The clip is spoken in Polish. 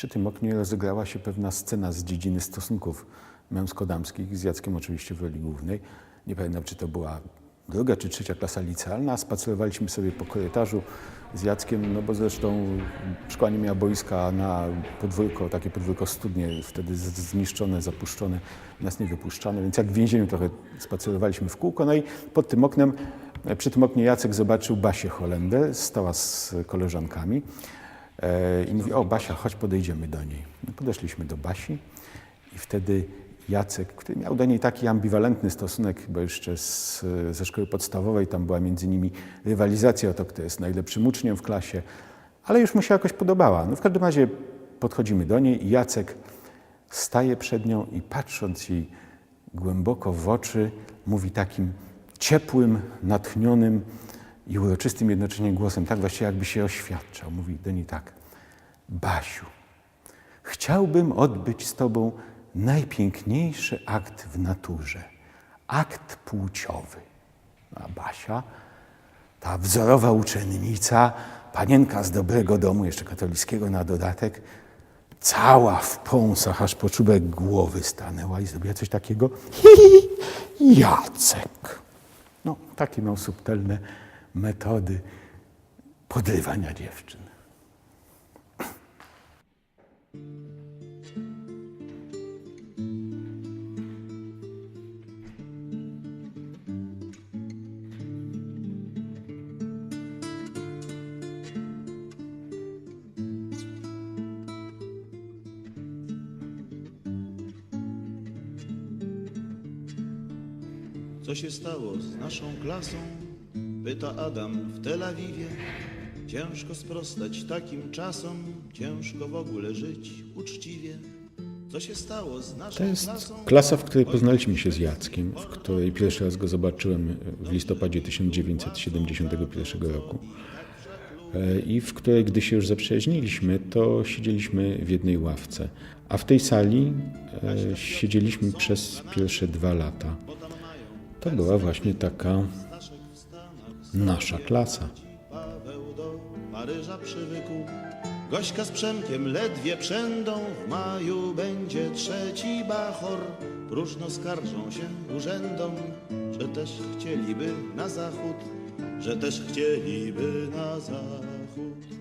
Przy tym oknie rozegrała się pewna scena z dziedziny stosunków męsko-damskich, z Jackiem oczywiście w roli głównej. Nie pamiętam, czy to była druga czy trzecia klasa licealna. Spacerowaliśmy sobie po korytarzu z Jackiem, no bo zresztą szkoła nie miała boiska na podwórko, takie podwórko studnie, wtedy zniszczone, zapuszczone, nas nie wypuszczano, więc jak w więzieniu trochę spacerowaliśmy w kółko. No i pod tym oknem, przy tym oknie Jacek zobaczył Basię Holender, stała z koleżankami. E, I mówi, o Basia, chodź podejdziemy do niej. No, podeszliśmy do Basi i wtedy Jacek, który miał do niej taki ambiwalentny stosunek, bo jeszcze z, ze szkoły podstawowej, tam była między nimi rywalizacja o to, kto jest najlepszym uczniem w klasie, ale już mu się jakoś podobała. No w każdym razie podchodzimy do niej i Jacek staje przed nią i patrząc jej głęboko w oczy, mówi takim ciepłym, natchnionym i uroczystym jednocześnie głosem, tak właściwie jakby się oświadczał. Mówi do niej tak, Basiu, chciałbym odbyć z Tobą najpiękniejszy akt w naturze, akt płciowy. A Basia, ta wzorowa uczennica, panienka z dobrego domu, jeszcze katolickiego na dodatek, cała w pąsach, aż po czubek głowy stanęła i zrobiła coś takiego. Hi, hi, Jacek. No, takie miał subtelne metody podrywania dziewczyn. Co się stało z naszą klasą? Pyta Adam w Tel Awiwie. Ciężko sprostać takim czasom, ciężko w ogóle żyć uczciwie. Co się stało z naszą To jest klasa, w której poznaliśmy się z Jackiem, w której pierwszy raz go zobaczyłem w listopadzie 1971 roku E, i w której, gdy się już zaprzyjaźniliśmy, to siedzieliśmy w jednej ławce. A w tej sali e, siedzieliśmy przez pierwsze dwa lata. To była właśnie taka nasza klasa. Paweł do Paryża przywykł. Gośka z Przemkiem ledwie przędą, w maju będzie trzeci bachor. Próżno skarżą się urzędom, że też chcieliby na zachód, że też chcieliby na zachód.